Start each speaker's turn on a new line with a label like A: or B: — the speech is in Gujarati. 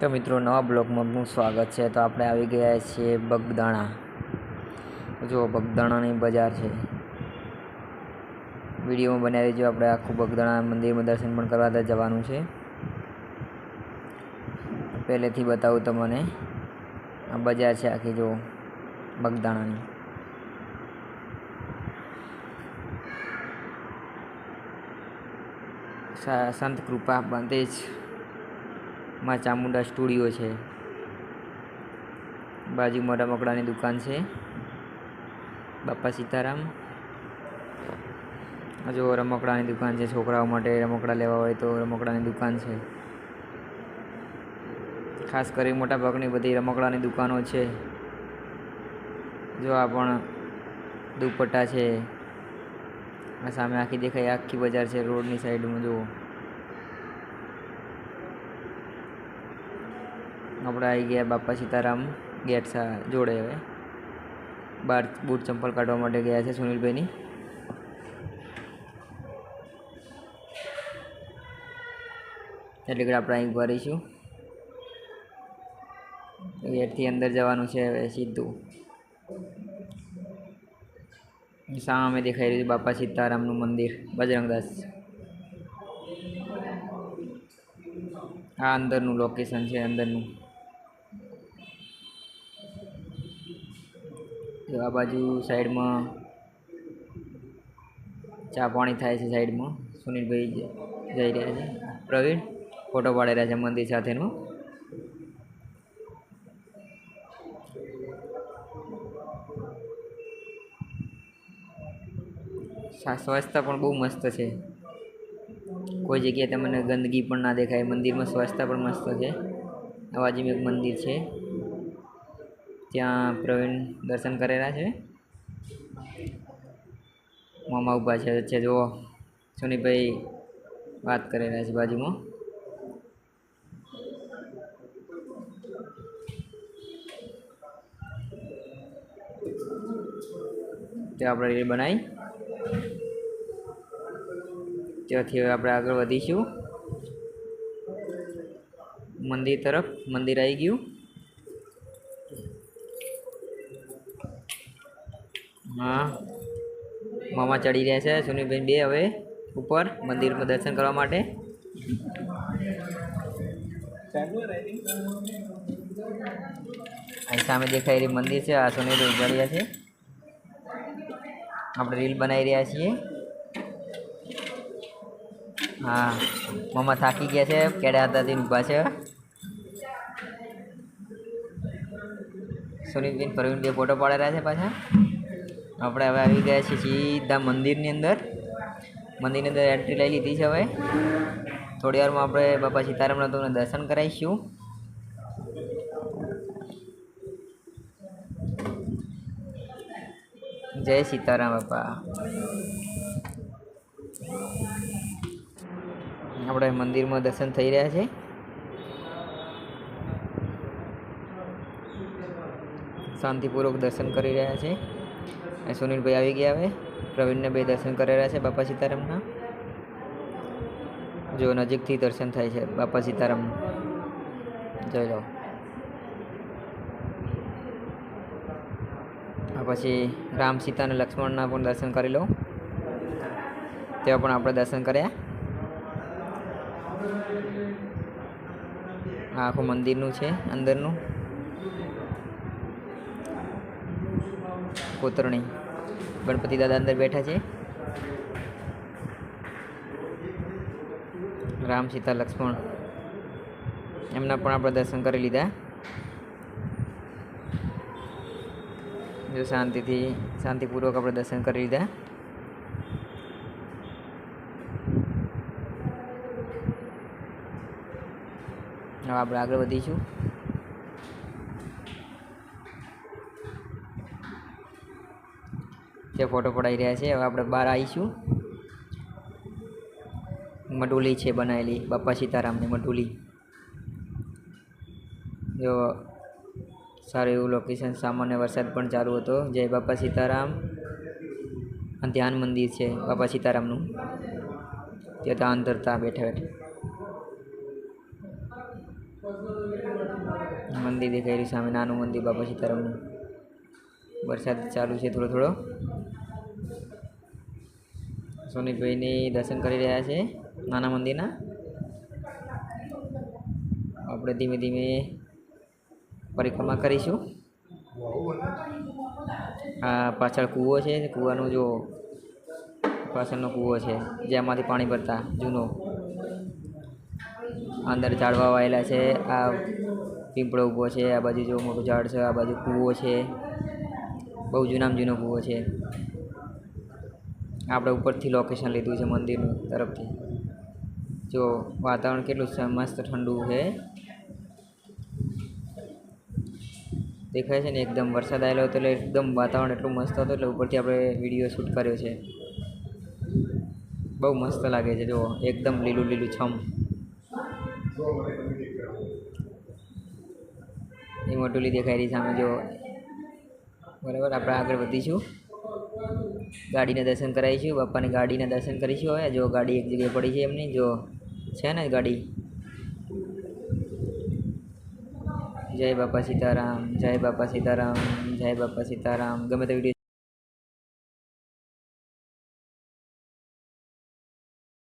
A: તો મિત્રો, નવા બ્લોગમાં આપનું સ્વાગત છે. તો આપણે આવી ગયા છીએ બગદાણા. જુઓ બગદાણાની બજાર છે. વિડીયોમાં બનાવી જો આપણે આખું બગદાણા મંદિરમાં દર્શન પણ કરવા જવાનું છે. પહેલેથી બતાવું તમને. આ બજાર છે આખી, જો, બગદાણાની. સંત કૃપા બંધેજ માં ચામુંડા સ્ટુડિયો છે. બાજુમાં રમકડાની દુકાન છે. બાપા સીતારામ. જો રમકડાની દુકાન છે. છોકરાઓ માટે રમકડા લેવા હોય તો રમકડાની દુકાન છે. ખાસ કરી મોટા ભાગની બધી રમકડાની દુકાનો છે. જો આ પણ દુપટ્ટા છે. આ સામે આખી દેખાય. આખી બજાર છે રોડની સાઈડમાં, જુઓ. આપણે આવી ગયા બાપા સીતારામ ગેટ જોડે હવે. બાર બૂટ ચંપલ કાઢવા માટે ગયા છે સુનિલભાઈની. એટલે કે આપણે અહીં ભરીશું ગેટથી અંદર જવાનું છે હવે સીધું. સામે દેખાઈ રહ્યું છે બાપા સીતારામનું મંદિર, બજરંગદાસ. આ અંદરનું લોકેશન છે, અંદરનું જો આ બાજુ સાઈડમાં ચા પાણી થાય છે સાઈડમાં. સુનિલભાઈ જઈ રહ્યા છે. પ્રવીણ ફોટો પાડી રહ્યા છે મંદિર સાથેનો. સ્વચ્છતા પણ બહુ મસ્ત છે. કોઈ જગ્યાએ તમને ગંદકી પણ ના દેખાય. મંદિરમાં સ્વચ્છતા પણ મસ્ત છે. આ બાજુમાં એક મંદિર છે. ત્યાં પ્રવીણ દર્શન કરેલા છે. મામા ઊભા છે છે જુઓ. સુનીભાઈ વાત કરેલા છે બાજુમાં. તે આપણે રીલ બનાવી. ત્યાંથી હવે આપણે આગળ વધીશું. મંદિર તરફ મંદિર આવી ગયું. હા. મામા ચડી રહ્યા છે સુનિલભાઈ બે હવે ઉપર મંદિરમાં દર્શન કરવા માટે. સામે દેખાઈ રહી મંદિર છે, આ સુનિલભાઈ ચડ્યા છે. આપણે રીલ બનાવી રહ્યા છીએ. હા મમ્મા થાકી ગયા છે, કેડા હતા ઊભા છે. સુનિલબેન બે ફોટો રહ્યા છે પાછા. આપણે હવે આવી ગયા છીએ સીધા મંદિરની અંદર. મંદિરની અંદર એન્ટ્રી લઈ લીધી છે હવે. થોડી વારમાં આપણે બાપા સીતારામના તમને દર્શન કરાવીશું. જય સીતારામ બાપા. આપણે મંદિરમાં દર્શન થઈ રહ્યા છે. શાંતિપૂર્વક દર્શન કરી રહ્યા છે. અને સુનિલભાઈ આવી ગયા હવે. પ્રવીણને બે દર્શન કરી રહ્યા છે બાપા સીતારામના. જો નજીકથી દર્શન થાય છે બાપા સીતારામ. જોઈ લો. પછી રામ સીતા અને લક્ષ્મણના પણ દર્શન કરી લો. તેવા પણ આપણે દર્શન કર્યા. આખું મંદિરનું છે અંદરનું. કોતરણી. ગણપતિ દાદા અંદર બેઠા છે. રામ સીતા લક્ષ્મણ. એમના પણ આપણે દર્શન કરી લીધા. જો શાંતિથી, શાંતિપૂર્વક આપણે દર્શન કરી લીધા. હવે આપણે આગળ વધીશું. તે ફોટો પડાઈ રહ્યા છે. હવે આપણે બહાર આવીશું. મઢુલી છે બનાવેલી, બાપા સીતારામની મઢુલી જો, સારું એવું લોકેશન સામાન્ય વરસાદ પણ ચાલુ હતો. જય બાપા સીતારામ. ધ્યાન મંદિર છે બાપા સીતારામનું. ત્યાં ત્યાં અંતરતા બેઠા બેઠા. મંદિર દેખાઈ રહ્યું સામે, નાનું મંદિર બાપા સીતારામનું. વરસાદ ચાલુ છે થોડો થોડો. સોનિતભાઈની દર્શન કરી રહ્યા છે નાના મંદિરના. આપણે ધીમે ધીમે પરિક્રમા કરીશું. આ પાછળ કૂવો છે, કૂવાનો જો પાછળનો કૂવો છે, જેમાંથી પાણી ભરતા જૂનો. અંદર ઝાડવા વાયેલા છે, આ પીંપળો ઊભો છે, આ બાજુ જો મોટું ઝાડ છે, આ બાજુ કૂવો છે. બહુ જૂનામાં જૂનો કૂવો છે. આપણે ઉપરથી લોકેશન લીધું છે મંદિરનું તરફથી. જો વાતાવરણ કેટલું મસ્ત ઠંડુ છે. દેખાય છે ને એકદમ વરસાદ આવેલો હતો એટલે એકદમ વાતાવરણ એટલું મસ્ત હતું એટલે ઉપરથી આપણે વીડિયો શૂટ કર્યો છે. બહુ મસ્ત લાગે છે, જુઓ. એકદમ લીલું લીલું છમ. એ મોટુલી દેખાઈ રહી સામે જો બરાબર, આપણે આગળ વધીશું. ગાડીના દર્શન કરાવીશું બાપાની ગાડીના દર્શન કરીશું હવે. જો ગાડી એક જગ્યાએ પડી છે એમની, જો છે ને ગાડી. જય બાપા સીતારામ, જય બાપા સીતારામ, જય બાપા સીતારામ. ગમે તે વીડિયો